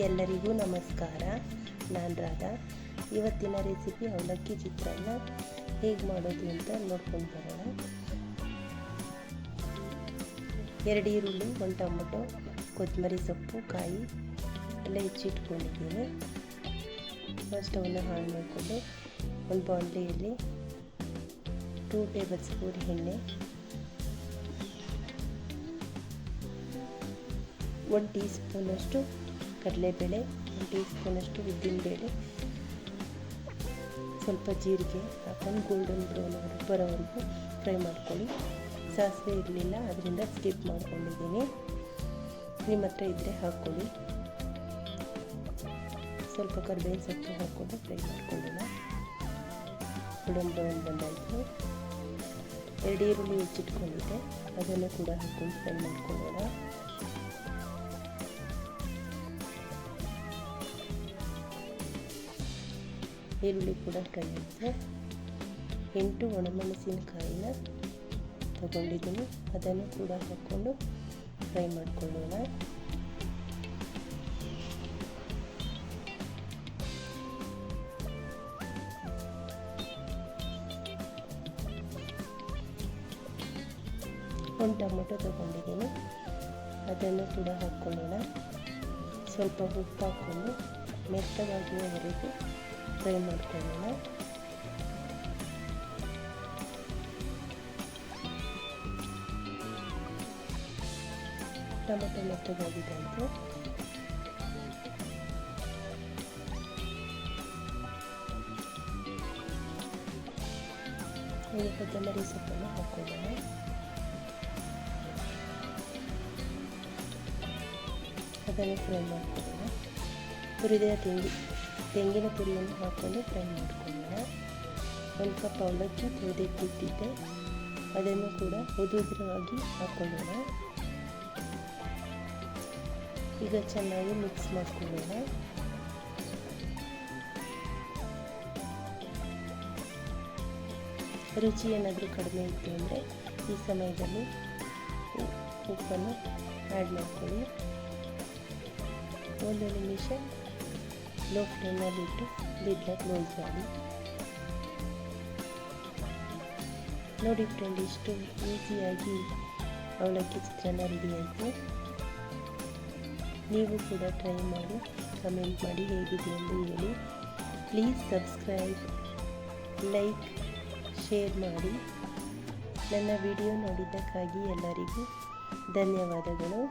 ಎಲ್ಲರಿಗೂ ನಮಸ್ಕಾರ. ನಾನು ರಾಧಾ. ಇವತ್ತಿನ ರೆಸಿಪಿ ಅವಲಕ್ಕಿ ಚಿತ್ರಾನ್ನ ಹೇಗೆ ಮಾಡೋದು ಅಂತ ನೋಡ್ಕೊಂಡು ಬರೋಣ. ಎರಡು ಈರುಳ್ಳಿ, ಒಂದು ಟೊಮೊಟೊ, ಕೊತ್ತಂಬರಿ ಸೊಪ್ಪು, ಕಾಯಿ ಎಲ್ಲ ಹೆಚ್ಚಿಟ್ಕೊಂಡಿದ್ದೀನಿ. ಸ್ಟವ್ನ ಹಾಳು ಮಾಡಿಕೊಂಡು ಒಂದು ಬಾಂಡ್ಲಿಯಲ್ಲಿ ಟೂ ಟೇಬಲ್ ಸ್ಪೂನ್ ಎಣ್ಣೆ, ಒಂದು ಟೀ ಸ್ಪೂನಷ್ಟು ಕಡಲೆಬೇಳೆ, ಒಂದು ಟೀ ಸ್ಪೂನಷ್ಟು ಉದ್ದಿನಬೇಳೆ, ಸ್ವಲ್ಪ ಜೀರಿಗೆ ಹಾಕೊಂಡು ಗೋಲ್ಡನ್ ಬ್ರೌನ್ ಬರೋವರೆಗೂ ಫ್ರೈ ಮಾಡ್ಕೊಳ್ಳಿ. ಸಾಸಿವೆ ಇರಲಿಲ್ಲ, ಅದರಿಂದ ಸ್ಕಿಪ್ ಮಾಡ್ಕೊಂಡಿದ್ದೀನಿ. ನಿಮ್ಮ ಹತ್ರ ಇದ್ದರೆ ಹಾಕ್ಕೊಳ್ಳಿ. ಸ್ವಲ್ಪ ಕರಿಬೇವಿನ ಸೊಪ್ಪು ಹಾಕ್ಕೊಂಡು ಫ್ರೈ ಮಾಡ್ಕೊಳ್ಳೋಣ. ಗೋಲ್ಡನ್ ಬ್ರೌನ್ ಬಂದಾಯಿತು. ಎರಡು ಈರುಳ್ಳಿ ಹೆಚ್ಚಿಟ್ಕೊಂಡಿದ್ದೆ. ಅದನ್ನು ಕೂಡ ಹಾಕ್ಕೊಂಡು ಫ್ರೈ ಮಾಡ್ಕೊಳ್ಳೋಣ. ಈರುಳ್ಳಿ ಕೂಡ ಆಯಿತು ಎಂಟು ಒಣಮೆಣಸಿನಕಾಯಿನ ತಗೊಂಡಿದ್ದೀನಿ. ಅದನ್ನು ಕೂಡ ಹಾಕ್ಕೊಂಡು ಫ್ರೈ ಮಾಡ್ಕೊಳ್ಳೋಣ. ಒಂದು ಟೊಮೊಟೊ ತಗೊಂಡಿದ್ದೀನಿ. ಅದನ್ನು ಕೂಡ ಹಾಕ್ಕೊಳ್ಳೋಣ. ಸ್ವಲ್ಪ ಉಪ್ಪು ಹಾಕ್ಕೊಂಡು ಮೆತ್ತಗಾಗುವವರೆಗೂ ಫ್ರೈ ಮಾಡ್ಕೊಳ್ಳೋಣ ಟೊಮೆಟೊ ಮೆತ್ತಗಾಗಿದೆ ಅಂತ ಈಗ ಕೊತ್ತಂಬರಿ ಸೊಪ್ಪನ್ನು ಹಾಕೊಳ್ಳೋಣ ಅದನ್ನು ಫ್ರೈ ಮಾಡ್ಕೊಳ್ಳೋಣ ಹುರಿದ ತೆಂಗಿ ತೆಂಗಿನ ಪುಡಿಯನ್ನು ಹಾಕ್ಕೊಂಡು ಫ್ರೈ ಮಾಡ್ಕೊಳ್ಳೋಣ ಒಂದು ಕಪ್ ಅವಲಕ್ಕಿ ತೊಳೆದಿಟ್ಟಿದ್ದೆ ಅದನ್ನು ಕೂಡ ಉದುದ್ರವಾಗಿ ಹಾಕ್ಕೊಳ್ಳೋಣ ಈಗ ಚೆನ್ನಾಗಿ ಮಿಕ್ಸ್ ಮಾಡ್ಕೊಳ್ಳೋಣ. ರುಚಿ ಏನಾದರೂ ಕಡಿಮೆ ಇತ್ತು ಅಂದರೆ ಈ ಸಮಯದಲ್ಲಿ ಉಪ್ಪನ್ನು ಆ್ಯಡ್ ಮಾಡ್ಕೊಳ್ಳಿ. ಒಂದು ನಿಮಿಷ ಲೋ ಫ್ಲೇಮಲ್ಲಿಟ್ಟು ಬಿಡ್ಲ ಕ್ಲೋಸ್ ಮಾಡಿ ನೋಡಿ ಫ್ರೆಂಡ್ ಇಷ್ಟು ಈಸಿಯಾಗಿ ಅವಲಕ್ಕಿ ಚಿತ್ರಾನ್ನ ರೆಡಿ ಆಯಿತು. ನೀವು ಕೂಡ ಟ್ರೈ ಮಾಡಿ ಕಮೆಂಟ್ ಮಾಡಿ ಹೇಗಿದೆ ಎಂದು ಹೇಳಿ. ಪ್ಲೀಸ್ ಸಬ್ಸ್ಕ್ರೈಬ್ ಲೈಕ್ ಶೇರ್ ಮಾಡಿ. ನನ್ನ ವಿಡಿಯೋ ನೋಡಿದ್ದಕ್ಕಾಗಿ ಎಲ್ಲರಿಗೂ ಧನ್ಯವಾದಗಳು.